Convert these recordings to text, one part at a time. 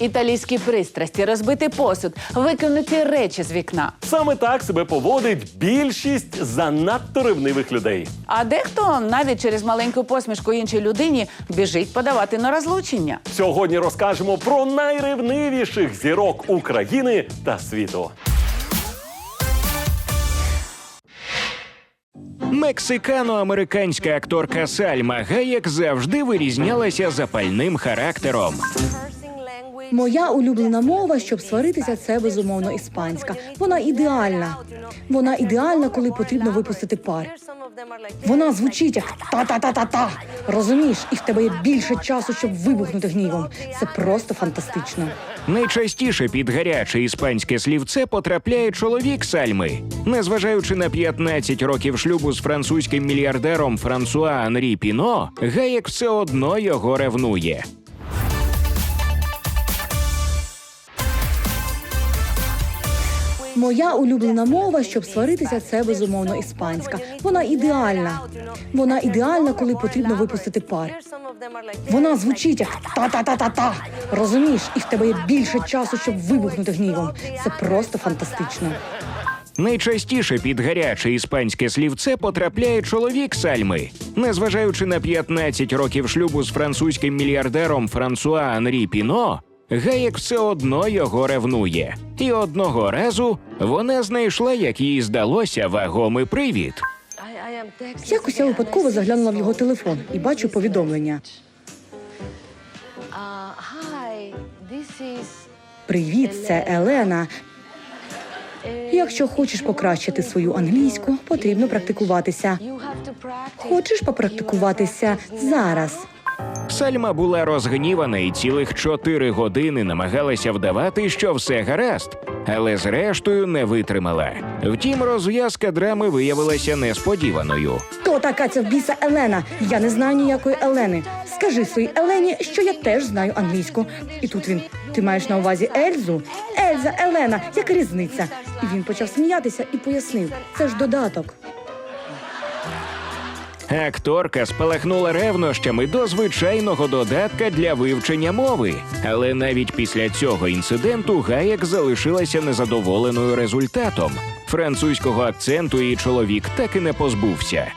Італійські пристрасті, розбитий посуд, викинуті речі з вікна. Саме так себе поводить більшість занадто ревнивих людей. А дехто навіть через маленьку посмішку іншій людині біжить подавати на розлучення. Сьогодні розкажемо про найревнивіших зірок України та світу. Мексикано-американська акторка Сальма Гаєк завжди вирізнялася запальним характером. Моя улюблена мова, щоб сваритися, це безумовно іспанська. Вона ідеальна. Вона ідеальна, коли потрібно випустити пар. Вона звучить як та-та-та-та-та. Розумієш, і в тебе є більше часу, щоб вибухнути гнівом. Це просто фантастично. Найчастіше під гаряче іспанське слівце потрапляє чоловік Сальми. Незважаючи на 15 років шлюбу з французьким мільярдером Франсуа Анрі Піно, Гаєк все одно його ревнує. Моя улюблена мова, щоб сваритися, це безумовно іспанська. Вона ідеальна. Вона ідеальна, коли потрібно випустити пар. Вона звучить як та-та-та-та-та. Розумієш, і в тебе є більше часу, щоб вибухнути гнівом. Це просто фантастично. Найчастіше під гаряче іспанське слівце потрапляє чоловік Сальми. Незважаючи на 15 років шлюбу з французьким мільярдером Франсуа Анрі Піно, Гаєк все одно його ревнує. І одного разу вона знайшла, як їй здалося, вагомий привід. Якось я випадково заглянула в його телефон і бачу повідомлення. Привіт, це Елена. Якщо хочеш покращити свою англійську, потрібно практикуватися. Хочеш попрактикуватися зараз? Сальма була розгнівана і цілих чотири години намагалася вдавати, що все гаразд, але зрештою не витримала. Втім, розв'язка драми виявилася несподіваною. Хто така ця біса Елена? Я не знаю ніякої Елени. Скажи своїй Елені, що я теж знаю англійську. І тут він. Ти маєш на увазі Ельзу? Ельза, Елена, яка різниця? І він почав сміятися і пояснив: це ж додаток. Акторка спалахнула ревнощами до звичайного додатка для вивчення мови. Але навіть після цього інциденту Гаєк залишилася незадоволеною результатом. Французького акценту її чоловік так і не позбувся.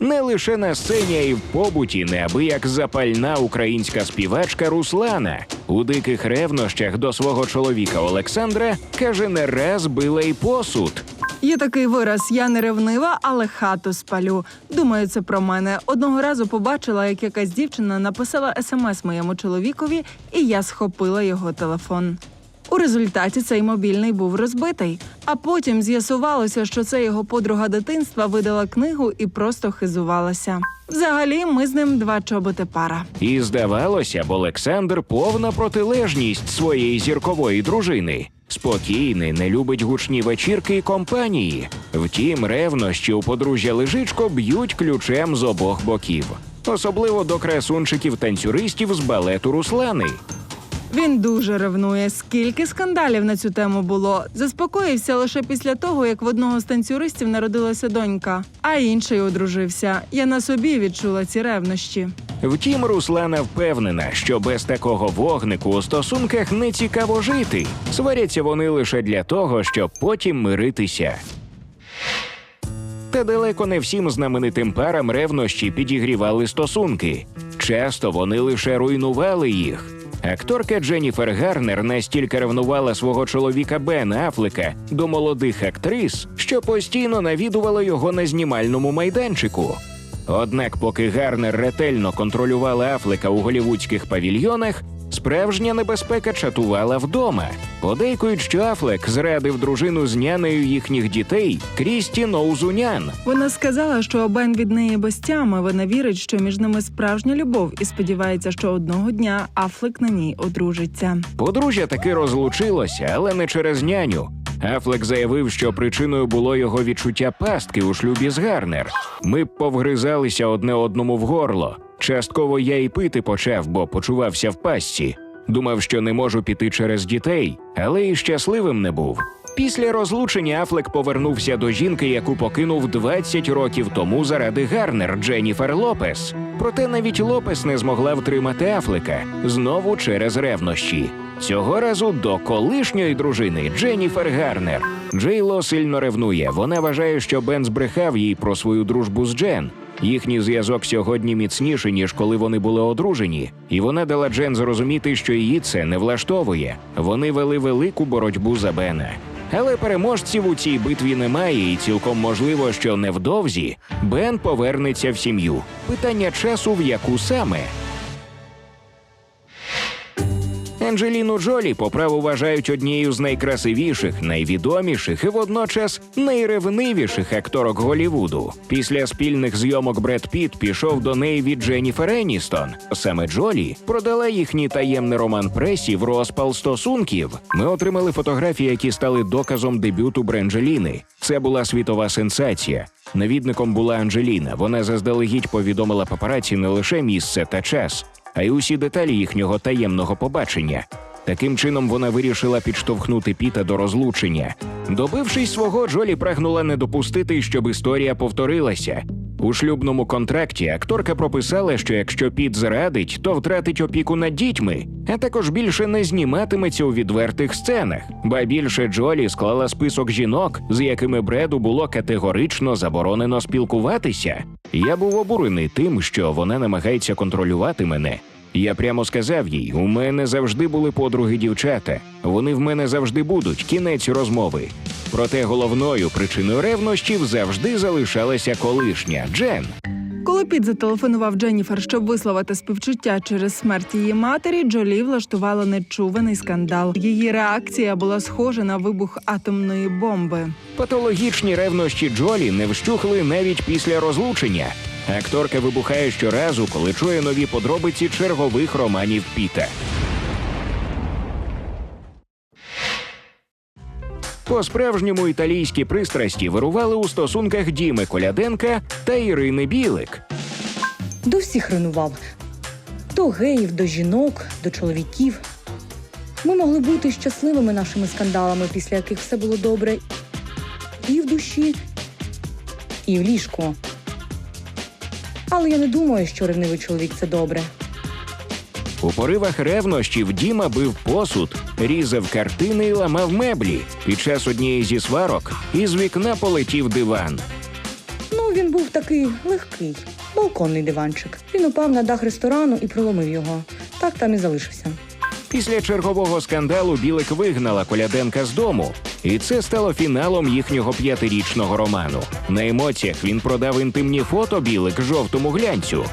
Не лише на сцені, а й в побуті неабияк запальна українська співачка Руслана у диких ревнощах до свого чоловіка Олександра каже, не раз била й посуд. Є такий вираз: я не ревнива, але хату спалю. Думаю, це про мене. Одного разу побачила, як якась дівчина написала смс моєму чоловікові, і я схопила його телефон. У результаті цей мобільний був розбитий. А потім з'ясувалося, що це його подруга дитинства видала книгу і просто хизувалася. Взагалі, ми з ним два чоботи пара. І здавалося б, Олександр повна протилежність своєї зіркової дружини. Спокійний, не любить гучні вечірки і компанії. Втім, ревнощі у подружжя лежичко б'ють ключем з обох боків, особливо до красунчиків танцюристів з балету Руслани. Він дуже ревнує. Скільки скандалів на цю тему було. Заспокоївся лише після того, як в одного з танцюристів народилася донька, а інший одружився. Я на собі відчула ці ревнощі. Втім, Руслана впевнена, що без такого вогнику у стосунках не цікаво жити. Сваряться вони лише для того, щоб потім миритися. Та далеко не всім знаменитим парам ревнощі підігрівали стосунки. Часто вони лише руйнували їх. Акторка Дженніфер Гарнер настільки ревнувала свого чоловіка Бена Афлека до молодих актрис, що постійно навідувала його на знімальному майданчику. Однак, поки Гарнер ретельно контролювала Афлека у голівудських павільйонах, справжня небезпека чатувала вдома. Подейкують, що Афлек зрадив дружину з нянею їхніх дітей Крісті Ноузунян. Вона сказала, що Бен від неї без тями. Вона вірить, що між ними справжня любов, і сподівається, що одного дня Афлек на ній одружиться. Подружжя таки розлучилося, але не через няню. Афлек заявив, що причиною було його відчуття пастки у шлюбі з Гарнер. Ми повгризалися одне одному в горло. Частково я й пити почав, бо почувався в пастці. Думав, що не можу піти через дітей, але і щасливим не був. Після розлучення Афлек повернувся до жінки, яку покинув 20 років тому заради Гарнер Дженніфер Лопес. Проте навіть Лопес не змогла втримати Афлека знову через ревнощі. Цього разу до колишньої дружини Дженніфер Гарнер. Джейло сильно ревнує. Вона вважає, що Бен збрехав їй про свою дружбу з Джен. Їхній зв'язок сьогодні міцніший, ніж коли вони були одружені, і вона дала Джен зрозуміти, що її це не влаштовує. Вони вели велику боротьбу за Бена. Але переможців у цій битві немає, і цілком можливо, що невдовзі Бен повернеться в сім'ю. Питання часу, в яку саме. Анджеліну Джолі по праву вважають однією з найкрасивіших, найвідоміших і водночас найревнивіших акторок Голівуду. Після спільних зйомок Бред Піт пішов до неї від Дженніфер Еністон. Саме Джолі продала їхній таємний роман пресі в розпал стосунків. Ми отримали фотографії, які стали доказом дебюту Бренджеліни. Це була світова сенсація. Навідником була Анджеліна. Вона заздалегідь повідомила папараці не лише місце та час, а й усі деталі їхнього таємного побачення. Таким чином вона вирішила підштовхнути Піта до розлучення. Добившись свого, Джолі прагнула не допустити, щоб історія повторилася. У шлюбному контракті акторка прописала, що якщо Піт зрадить, то втратить опіку над дітьми, а також більше не зніматиметься у відвертих сценах. Ба більше Джолі склала список жінок, з якими Бреду було категорично заборонено спілкуватися. Я був обурений тим, що вона намагається контролювати мене. Я прямо сказав їй: у мене завжди були подруги дівчата. Вони в мене завжди будуть. Кінець розмови. Проте головною причиною ревнощів завжди залишалася колишня Джен. Коли Піт зателефонував Дженніфер, щоб висловити співчуття через смерть її матері, Джолі влаштувала нечуваний скандал. Її реакція була схожа на вибух атомної бомби. Патологічні ревнощі Джолі не вщухли навіть після розлучення. Акторка вибухає щоразу, коли чує нові подробиці чергових романів Піта. По справжньому італійські пристрасті вирували у стосунках Діми Коляденка та Ірини Білик. До всіх ревнував. До геїв, до жінок, до чоловіків. Ми могли бути щасливими нашими скандалами, після яких все було добре і в душі, і в ліжку. Але я не думаю, що ревнивий чоловік це добре. У поривах ревнощів Діма бив посуд, різав картини і ламав меблі. Під час однієї зі сварок із вікна полетів диван. Ну, він був такий легкий, балконний диванчик. Він упав на дах ресторану і проломив його. Так там і залишився. Після чергового скандалу Білик вигнала Коляденка з дому, і це стало фіналом їхнього п'ятирічного роману. На емоціях він продав інтимні фото Білик жовтому глянцю.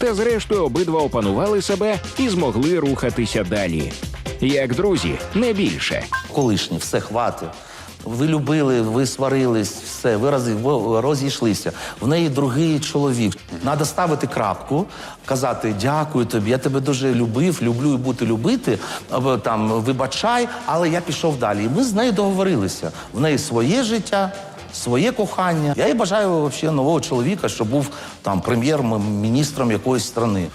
Та зрештою обидва опанували себе і змогли рухатися далі. Як друзі, не більше. колишні, все хватить. Ви любили, ви сварились, все, ви розійшлися. В неї другий чоловік. Треба ставити крапку, казати дякую тобі, я тебе дуже любив, люблю і бути любити. або Там вибачай, але я пішов далі. І ми з нею договорилися. В неї своє життя. Своє кохання. Я і бажаю вообще нового чоловіка, щоб був там прем'єр-міністром якоїсь країни.